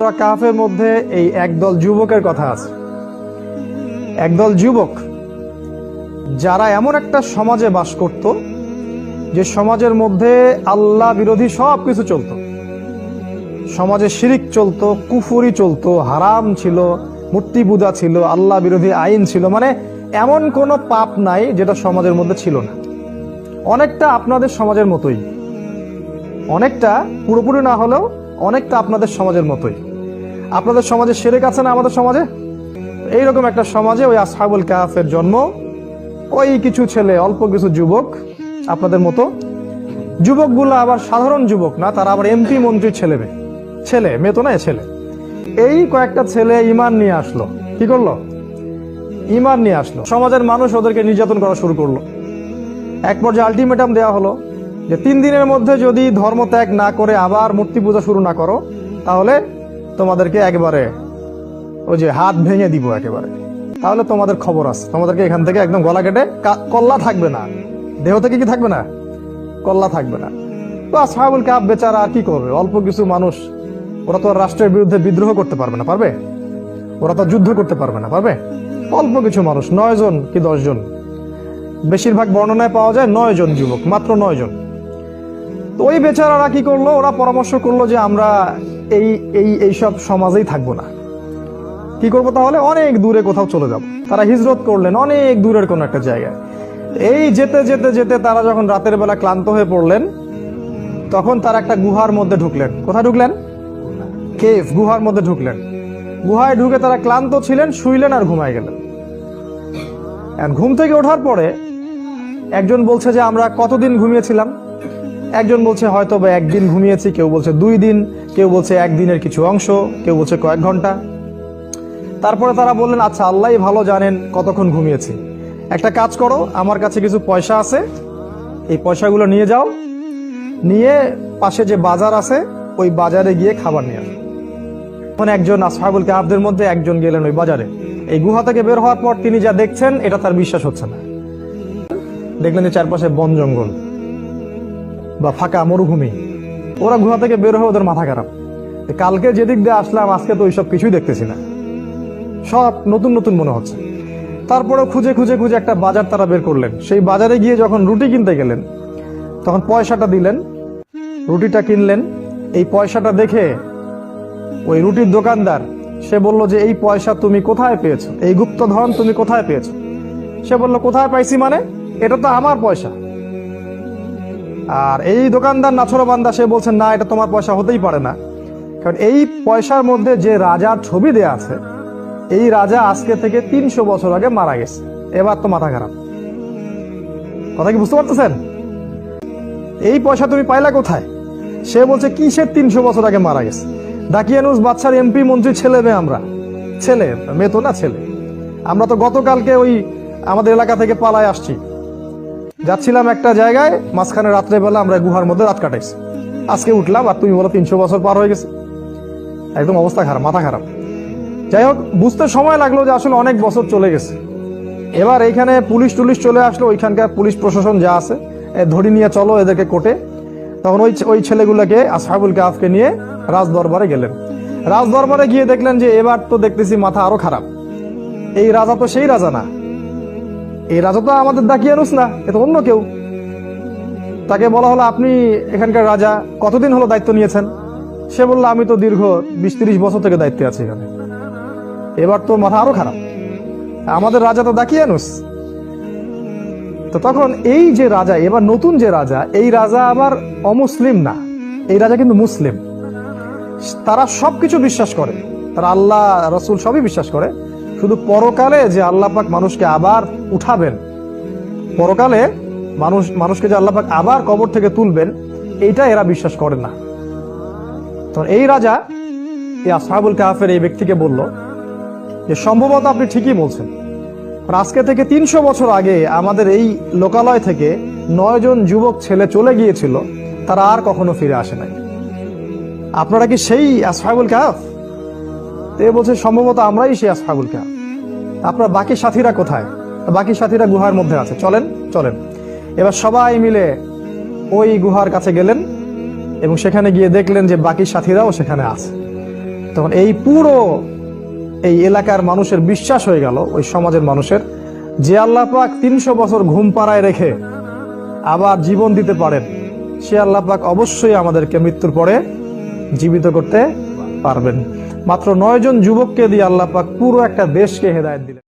সূরা কাহাফের মধ্যে এই একদল যুবকের কথা আছে। একদল যুবক যারা এমন একটা সমাজে বাস করত, যে সমাজের মধ্যে আল্লাহ বিরোধী সব কিছু চলতো। সমাজে শিরিক চলতো, কুফুরি চলতো, হারাম ছিল মূর্তি পূজা ছিল, আল্লাহ বিরোধী আইন ছিল মানে এমন কোনো পাপ নাই যেটা সমাজের মধ্যে ছিল না। অনেকটা আপনাদের সমাজের মতোই। অনেকটা পুরোপুরি না হলেও অনেকটা আপনাদের সমাজের মতোই। আপনাদের সমাজে সেরেক আছে না আমাদের সমাজে? এইরকম একটা সমাজে ওই আসহাবুল কাহাফের জন্ম, ওই কিছু ছেলে, অল্প কিছু যুবক, আপনাদের মতো। যুবকগুলো আবার সাধারণ যুবক না, তারা আবার এমপি মন্ত্রীর ছেলে ছেলে, মেয়ে তো না ছেলে। এই কয়েকটা ছেলে ইমান নিয়ে আসলো। কি করল? ইমান নিয়ে আসলো। সমাজের মানুষ ওদেরকে নির্যাতন করা শুরু করল। এক পর্যায়ে আলটিমেটাম দেওয়া হলো। যে তিন দিনের মধ্যে যদি ধর্ম ত্যাগ না করে আবার মূর্তি পূজা শুরু না করো, তাহলে তোমাদেরকে একবারে ওই যে হাত ভেঙে দিব একেবারে। তাহলে তোমাদের খবর আছে। তোমাদেরকে এখান থেকে একদম গলা কেটে কল্লা থাকবে না। দেহ থেকে কি থাকবে না? কল্লা থাকবে না। তো আসহাবুল কাপ বেচারা আর কি করবে? অল্প কিছু মানুষ, ওরা তো রাষ্ট্রের বিরুদ্ধে বিদ্রোহ করতে পারবে না, পারবে? ওরা তো যুদ্ধ করতে পারবে না, পারবে? অল্প কিছু মানুষ নয় জন কি দশ জন বেশিরভাগ বর্ণনায় পাওয়া যায় নয় জন যুবক, মাত্র নয় জন তো ওই বেচারারা কি করল? ওরা পরামর্শ করল যে আমরা এই এই এইসব সমাজেই থাকব না। কি করব তাহলে? অনেক দূরে কোথাও চলে যাব। তারা হিজরত করলেন অনেক দূরের কোন একটা জায়গায়। এই যেতে যেতে যেতে তারা যখন রাতের বেলা ক্লান্ত হয়ে পড়লেন, তখন তারা একটা গুহার মধ্যে ঢুকলেন। কোথায় ঢুকলেন? কেফ গুহার মধ্যে ঢুকলেন। গুহায় ঢুকে তারা ক্লান্ত ছিলেন, শুইলেন আর ঘুমায় গেলেন। ঘুম থেকে ওঠার পরে একজন বলছে যে, আমরা কতদিন ঘুমিয়েছিলাম? একজন বলছে হয়তো বা একদিন ঘুমিয়েছি। কেউ বলছে, দুই দিন। কেউ বলছে, একদিনের কিছু অংশ। কেউ বলছে, কয়েক ঘণ্টা। তারপরে তারা বললেন আচ্ছা আল্লাহই ভালো জানেন কতক্ষণ ঘুমিয়েছি। একটা কাজ করো, আমার কাছে কিছু পয়সা আছে। এই পয়সাগুলো নিয়ে যাও। নিয়ে পাশে যে বাজার আছে, ওই বাজারে গিয়ে খাবার নিয়ে আসো। তখন একজন আসহাবুল কাহাবদের মধ্যে একজন গেলেন ওই বাজারে। এই গুহা থেকে বের হওয়ার পর তিনি যা দেখছেন, এটা তার বিশ্বাস হচ্ছে না। দেখলেন যে চারপাশে বন জঙ্গল। বা ফাঁকা মরুভূমি। ওরা গুহা থেকে বের হয়ে ওদের মাথা খারাপ। কালকে যেদিক দিয়ে আসলাম, আজকে তো ওইসব কিছুই দেখতেছি না। সব নতুন নতুন মনে হচ্ছে। তারপরে খুঁজে খুঁজে খুঁজে একটা বাজার তারা বের করলেন। সেই বাজারে গিয়ে যখন রুটি কিনতে গেলেন, তখন পয়সাটা দিলেন, রুটিটা কিনলেন। এই পয়সাটা দেখে ওই রুটির দোকানদার, সে বলল যে, এই পয়সা তুমি কোথায় পেয়েছ? এই গুপ্তধন তুমি কোথায় পেয়েছ? সে বলল, কোথায় পাইছি মানে? এটা তো আমার পয়সা। আর এই দোকানদার নাছর বান্দা, সে বলছেন না, এটা তোমার পয়সা হতেই পারে না। কারণ এই পয়সার মধ্যে যে রাজার ছবি দেয়া আছে, এই রাজা আজকে থেকে তিনশো বছর আগে মারা গেছে। এবার তো মাথা খারাপ। কথা কি বুঝতে পারতেছেন? এই পয়সা তুমি পাইলা কোথায়? সে বলছে, কিসের তিনশো বছর আগে মারা গেছে? ডাকিয়ানুস বাচ্চার এমপি মন্ত্রী ছেলে মেয়ে আমরা। ছেলে, মেয়ে তো না ছেলে। আমরা তো গতকালকে ওই আমাদের এলাকা থেকে পালায় আসছি। যাচ্ছিলাম একটা জায়গায়, মাঝখানে রাত্রেবেলা আমরা গুহার মধ্যে রাত কাটাইছি। আজকে উঠলাম আর তুমি বলো তিনশো বছর পার হয়ে গেছে। একদম অবস্থা খারাপ, মাথা খারাপ। যাই হোক, বুঝতে সময় লাগল যে আসলে অনেক বছর চলে গেছে। এবার এইখানে পুলিশ টুলিশ চলে আসলো, ওইখানকার পুলিশ প্রশাসন যা আছে ধরি নিয়ে চলো এদেরকে কোর্টে। তখন ওই ওই ছেলেগুলোকে আসহাবুল কাফকে নিয়ে রাজ দরবারে গেলেন। রাজ দরবারে গিয়ে দেখলেন যে এবার তো দেখতেছি মাথা আরও খারাপ। এই রাজা তো সেই রাজা না। এই রাজা তো আমাদের দাকিয়ানুস না, এ তো অন্য কেউ। তাকে বলা হলো, আপনি এখানকার রাজা, কতদিন হলো দায়িত্ব নিয়েছেন? সে বলল, আমি তো দীর্ঘ বিশ তিরিশ বছর থেকে দায়িত্বে আছি এখানে। এবার তো মাথা আরও খারাপ। আমাদের রাজা তো দাকিয়ানুস তো তখন এই যে রাজা, এবার নতুন যে রাজা, এই রাজা আবার অমুসলিম না, এই রাজা কিন্তু মুসলিম। তারা সবকিছু বিশ্বাস করে। তারা আল্লাহ, রসুল সবই বিশ্বাস করে। শুধু পরকালে যে আল্লাহ পাক মানুষকে আবার উঠাবেন। পরকালে মানুষ, মানুষকে যে আল্লাহ পাক আবার কবর থেকে তুলবেন এইটা এরা বিশ্বাস করে না। তো এই রাজা, এই আসহাবুল কাহাফের এই ব্যক্তিকে বলল যে, সম্ভবত আপনি ঠিকই বলছেন আজকে থেকে তিনশো বছর আগে আমাদের এই লোকালয় থেকে নয় জন যুবক ছেলে চলে গিয়েছিল, তারা আর কখনো ফিরে আসে নাই। আপনারা কি সেই আসহাবুল কাহাফ? এ বলছে সম্ভবত আমরাই সেই আসহাবুল কাহাফ আপনার বাকি সাথীরা কোথায়? বাকি সাথীরা গুহার মধ্যে আছে। চলেন চলেন। এবার সবাই মিলে ওই গুহার কাছে গেলেন এবং সেখানে গিয়ে দেখলেন যে বাকি সাথীরাও সেখানে আছে। তখন এই পুরো এই এলাকার মানুষের বিশ্বাস হয়ে গেল, ওই সমাজের মানুষের, যে আল্লাহ পাক তিনশো বছর ঘুম পাড়ায় রেখে আবার জীবন দিতে পারেন, সে আল্লাহ পাক অবশ্যই আমাদেরকে মৃত্যুর পরে জীবিত করতে পারবেন। মাত্র নয় জন যুবককে দিয়ে আল্লাহ পাক পুরো একটা দেশকে হেদায়ত দিলেন।